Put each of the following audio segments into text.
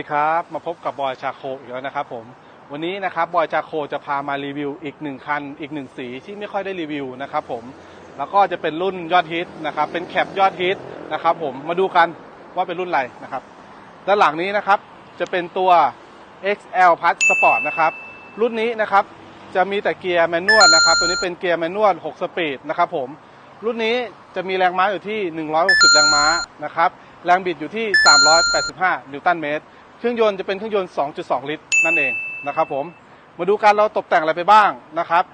ดีครับ มาพบกับบอยชาโคอีกแล้วนะครับผมวันนี้นะครับบอยชาโคจะพามารีวิวอีกหนึ่งคัน อีกหนึ่งสีที่ไม่ค่อยได้รีวิวนะครับผมแล้วก็จะเป็นรุ่นยอดฮิตนะครับเป็นแคปยอดฮิตนะครับผมมาดูกันว่าเป็นรุ่นอะไรนะครับด้านหลังนี้นะครับจะเป็นตัว XL Plus Sport นะครับรุ่นนี้นะครับจะมีแต่เกียร์แมนนวลนะครับตัวนี้เป็นเกียร์แมนนวล6สปีดนะครับผมรุ่นนี้จะมีแรงม้าอยู่ที่ 160 แรงม้านะครับ แรงบิดอยู่ที่ 385 นิวตันเมตร เครื่องยนต์จะเป็นเครื่องยนต์ 2.2 ลิตรนั่นเองนะครับผมมาดูการเราตกแต่งอะไรไปบ้างนะครับ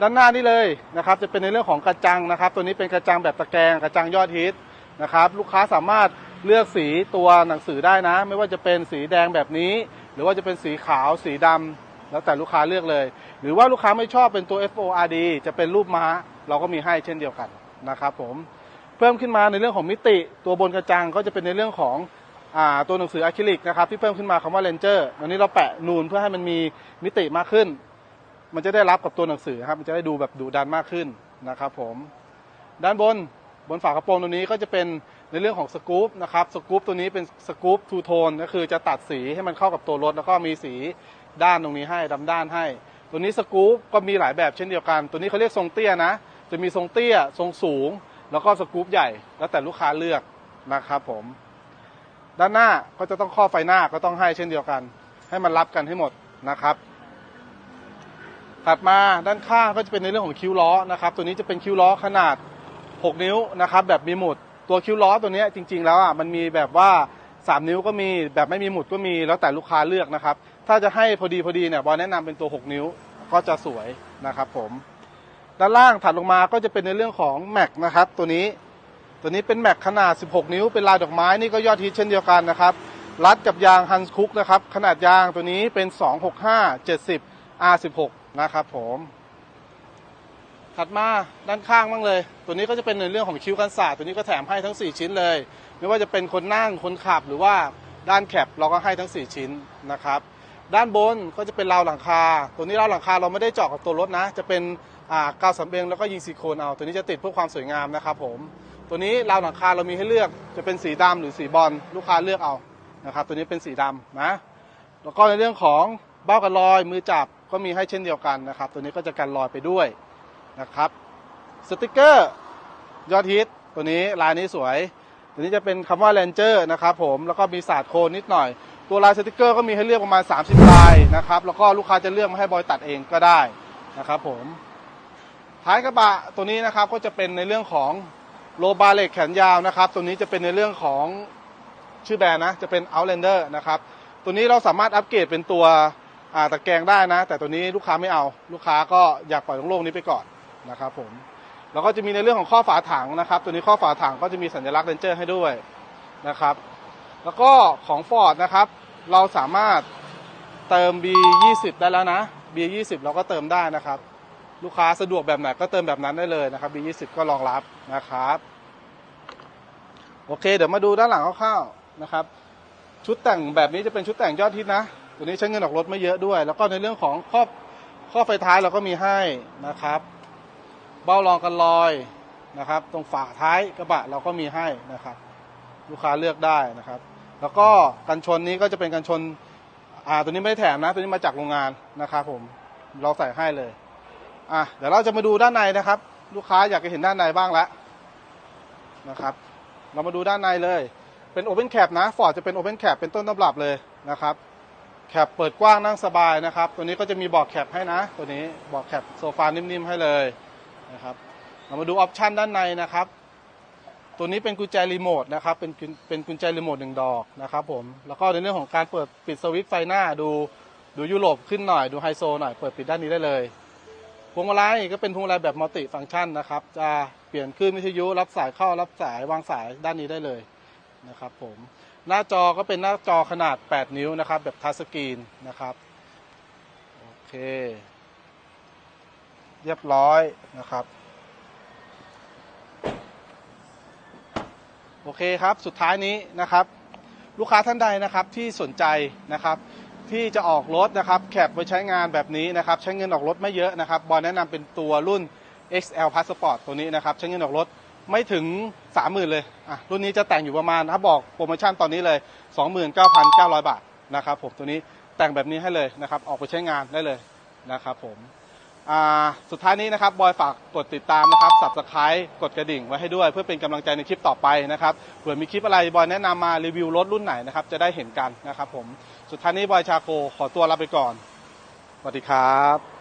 ด้านหน้านี่เลยนะครับ จะเป็นในเรื่องของกระจังนะครับ ตัวนี้เป็นกระจังแบบตะแกรงกระจังยอดฮิตนะครับ ลูกค้าสามารถเลือกสีตัวหนังสือได้นะ ไม่ว่าจะเป็นสีแดงแบบนี้ หรือว่าจะเป็นสีขาวสีดำแล้วแต่ลูกค้าเลือกเลย หรือว่าลูกค้าไม่ชอบเป็นตัว FORD จะเป็นรูปม้า เราก็มีให้เช่นเดียวกันนะครับ ผมเพิ่มขึ้นมาในเรื่องของมิติตัวบนกระจังก็จะเป็นในเรื่องของ ตัวหนังสืออะคริลิกนะครับที่เพิ่มขึ้นมาคำว่าเลนเจอร์อันนี้เราแปะนูนเพื่อให้มันมีมิติมากขึ้น มันจะได้รับกับตัวหนังสือครับมันจะได้ดูแบบดุดันมากขึ้นนะครับผมด้านบนบนฝากระโปรงตัวนี้ก็จะเป็นในเรื่องของสกู๊ปนะครับสกู๊ปตัวนี้เป็นสกู๊ปทูโทนก็คือจะตัดสีให้มันเข้ากับตัวรถ แล้วก็มีสีด้านตรงนี้ให้ดำด้านให้ ตัวนี้สกู๊ปก็มีหลายแบบเช่นเดียวกัน ตัวนี้เขาเรียกทรงเตี้ยนะ จะมีทรงเตี้ยทรงสูง แล้วก็สกู๊ปใหญ่ แล้วแต่ลูกค้าเลือกนะครับผม ด้านหน้าก็จะต้องข้อไฟหน้าก็ต้องให้เช่นเดียวกัน ให้มันรับกันให้หมดนะครับ ถัดมาด้านข้างก็จะเป็นในเรื่องของคิ้วล้อนะครับ ตัวนี้จะเป็นคิ้วล้อขนาด 6 นิ้วนะครับ แบบมีหมุด ตัวคิ้วล้อตัวนี้จริง ๆ แล้วอะมันมีแบบว่า 3 นิ้วก็มีแบบไม่มีหมุดก็มีแล้วแต่ลูกค้าเลือกนะครับ ถ้าจะให้พอดีพอดีเนี่ยบอยแนะนำเป็นตัว 6 นิ้วก็จะสวยนะครับผมด้านล่างถัดลงมาก็จะเป็นในเรื่องของแม็กนะครับตัวนี้ ตัวนี้เป็นแม็กขนาด 16 นิ้ว เป็นลายดอกไม้นี่ก็ยอดฮิตเช่นเดียวกันนะครับ รัดกับยางฮันส์คุกนะครับ ขนาดยางตัวนี้เป็น 265 70 R16 นะครับผม ถัดมาด้านข้างบ้างเลย ตัวนี้ก็จะเป็นในเรื่องของคิ้วกันศาสตร์ตัวนี้ก็แถมให้ทั้ง 4 ชิ้นเลย ไม่ว่าจะเป็นคนนั่ง คนขับ หรือว่าด้านแคปเราก็ให้ทั้ง 4 ชิ้นนะครับด้านบนก็จะเป็นราวหลังคา ตัวนี้ราวหลังคาเราไม่ได้เจาะกับตัวรถนะ จะเป็นกาวสำเพ็งแล้วก็ยิงซิลิโคนเอา ตัวนี้จะติดเพื่อความสวยงามนะครับผม ตัวนี้ราวหลังคาเรามีให้เลือกจะเป็นสีดำหรือสีบอลลูกค้าเลือกเอานะครับ ตัวนี้เป็นสีดำนะแล้วก็ในเรื่องของเบ้ากันรอยมือจับก็มีให้เช่นเดียวกันนะครับ ตัวนี้ก็จะกันรอยไปด้วยนะครับสติกเกอร์ยอดฮิตตัวนี้ลายนี้สวย ตัวนี้จะเป็นคำว่าแ a นเจอร์นะครับผมแล้วก็มีศาสตร์โคนนิดหน่อย ตัวลายสติกเกอร์ก็มีให้เลือกประมาณ 30 ลายนะครับแล้วก็ลูกค้าจะเลือกมาให้บอยตัดเองก็ได้นะครับผมท้ายกระบะตัวนี้นะครับก็จะเป็นในเรื่องของ โลบาเล็กแขนยาวนะครับ ตัวนี้จะเป็นในเรื่องของชื่อแบรนด์นะ จะเป็น Outlander นะครับ ตัวนี้เราสามารถอัปเกรดเป็นตัวตะแกรงได้นะ แต่ตัวนี้ลูกค้าไม่เอา ลูกค้าก็อยากปล่อยโล่งนี้ไปก่อนนะครับผม แล้วก็จะมีในเรื่องของข้อฝาถังนะครับ ตัวนี้ข้อฝาถังก็จะมีสัญลักษณ์เรนเจอร์ให้ด้วยนะครับ แล้วก็ของ Ford นะครับ เราสามารถเติม B20 ได้แล้วนะ B20 เราก็เติมได้นะครับ ลูกค้าสะดวกแบบไหนก็เติมแบบนั้นได้เลยนะครับ B20 ก็รองรับนะครับ โอเค เดี๋ยวมาดูด้านหลังคร่าวๆนะครับ ชุดแต่งแบบนี้จะเป็นชุดแต่งยอดฮิตนะตัวนี้ใช้เงินออกรถไม่เยอะด้วย แล้วก็ในเรื่องของข้อข้อไฟท้ายเราก็มีให้นะครับ เบ้ารองกันรอยนะครับ ตรงฝาท้ายกระบะเราก็มีให้นะครับ ลูกค้าเลือกได้นะครับ แล้วก็กันชนนี้ก็จะเป็นกันชนอ่าตัวนี้ไม่ได้แถมนะ ตัวนี้มาจากโรงงานนะครับผมเราใส่ให้เลยอะเดี๋ยวเราจะมาดูด้านในนะครับ ลูกค้าอยากจะเห็นด้านในบ้างแล้วนะครับ เรามาดูด้านในเลย เป็น Open Cap นะ Ford จะเป็น Open Cap เป็นต้นตำรับเลยนะครับแคปเปิดกว้างนั่งสบายนะครับ ตัวนี้ก็จะมีเบอกแคปให้นะ ตัวนี้เบอกแคปโซฟานิ่มๆให้เลยนะครับเรามาดูออปชันด้านในนะครับ ตัวนี้เป็นกุญแจรีโมทนะครับ เป็นกุญเป็นกุญแจรีโมทหนึ่งดอกนะครับผม แล้วก็ในเรื่องของการเปิดปิดสวิตช์ไฟหน้าดูดูยุโรปขึ้นหน่อยดูไฮโซหน่อยเปิดปิดด้านนี้ได้เลยพวงมาลัยก็เป็นพวงมาลัยแบบมัลติฟังก์ชันนะครับ จะ เปลี่ยนคลื่นวิทยุรับสายเข้ารับสายวางสายด้านนี้ได้เลยนะครับผมหน้าจอก็เป็นหน้าจอขนาด 8 นิ้วนะครับ แบบทัชสกรีนนะครับโอเค เรียบร้อยนะครับโอเคครับ สุดท้ายนี้นะครับ ลูกค้าท่านใดนะครับที่สนใจนะครับ ที่จะออกรถนะครับแคปไว้ใช้งานแบบนี้นะครับ ใช้เงินออกรถไม่เยอะนะครับ บอยแนะนำเป็นตัวรุ่น XL Passport ตัวนี้นะครับใช้เงินออกรถไม่ถึง 30,000 เลยอะรุ่นนี้จะแต่งอยู่ประมาณถ้าบอกโปรโมชั่นตอนนี้เลย 29,900 บาทนะครับผมตัวนี้แต่งแบบนี้ให้เลยนะครับออกไปใช้งานได้เลยนะครับผมอ่าสุดท้ายนี้นะครับบอยฝากกดติดตามนะครับ subscribe กดกระดิ่งไว้ให้ด้วย เพื่อเป็นกำลังใจในคลิปต่อไปนะครับเผื่อมีคลิปอะไรบอยแนะนำมารีวิวรถรุ่นไหนนะครับจะได้เห็นกันนะครับผมสุดท้ายนี้บอยชาโคขอตัวลาไปก่อนสวัสดีครับ